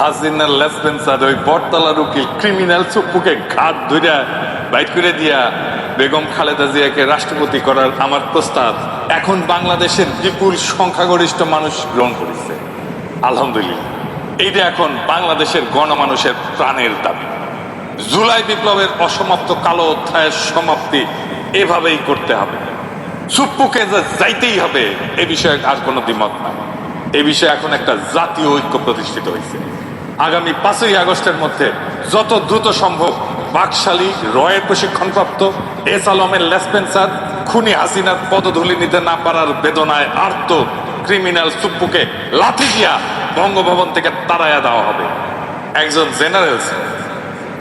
হাসিনার লেসপেন্সার ওই বটতলার উকিল ক্রিমিনাল চুপ্পুকে ঘাট ধইরা বাইট করে দিয়া বেগম খালেদা জিয়াকে রাষ্ট্রপতি করার আমার প্রস্তাব। এখন বাংলাদেশের বিপুল সংখ্যাগরিষ্ঠ মানুষ গ্রহণ করেছে। আলহামদুলিল্লাহ। এইটা এখন বাংলাদেশের গণমানুষের প্রাণের দাবি। জুলাই বিপ্লবের অসমাপ্ত কালো অধ্যায়ের সমাপ্তি এভাবেই করতে হবে। চুপ্পুকে যে যাইতেই হবে, এ বিষয়ে আর কোনো দ্বিমত নাই। এ বিষয়ে এখন একটা জাতীয় ঐক্য প্রতিষ্ঠিত হয়েছে আগামী পাঁচই আগস্টের মধ্যে যত দ্রুত সম্ভব বাকশালী, রয়ের প্রশিক্ষণপ্রাপ্ত এস আলমের লেসপেন্সার খুনি হাসিনার পদধূলি নিতে না পারার বেদনায় আর্ত ক্রিমিনাল সুপ্পুকে লাথি দিয়া বঙ্গভবন থেকে তাড়াইয়া দেওয়া হবে। একজন জেনারেল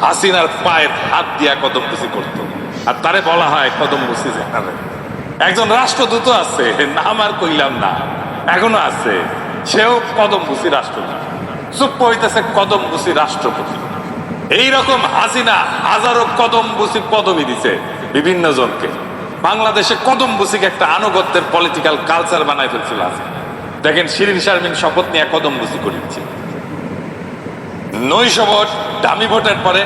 হাসিনার পায়ের হাত দিয়া কদম বুসি করতো। আর তারে বলা হয় কদম বুসি জেনারেল। একজন রাষ্ট্রদূত আছে, নাম আর কইলাম না, এখনও আছে। সেও কদম বুসি রাষ্ট্রদূত। চুপ হইতেছে কদম বুসি রাষ্ট্রপতি। এইরকম হাসিনা হাজারো কদম বুসি পদবি দিছে বিভিন্ন জনকে। বাংলাদেশে কদম বুসিকে একটা আনুগত্যের পলিটিক্যাল কালচার বানাই ফেলছিল দেখেন শিরিন শারমিন শপথ নিয়ে কদম বুসি করিচ্ছে নৈশ ভোট, দামি ভোটের পরে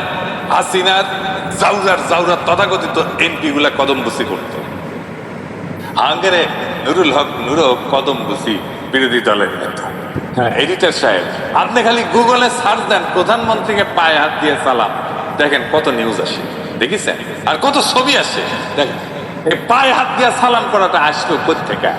হাসিনার জাউরার জাউরার তথাকথিত এমপি গুলা কদম বুসি করত। আঙ্গেরে নুরুল হক নুর কদম বুসি বিরোধী দলের হ্যাঁ এডিটর সাহেব, আপনি খালি গুগলে সার্চ দেন, প্রধানমন্ত্রীকে পায়ে হাত দিয়ে সালাম। দেখেন কত নিউজ আসে, দেখেছেন? আর কত ছবি আসে, দেখেন। পায়ে হাত দিয়ে সালাম করাটা আসলো কোথেকে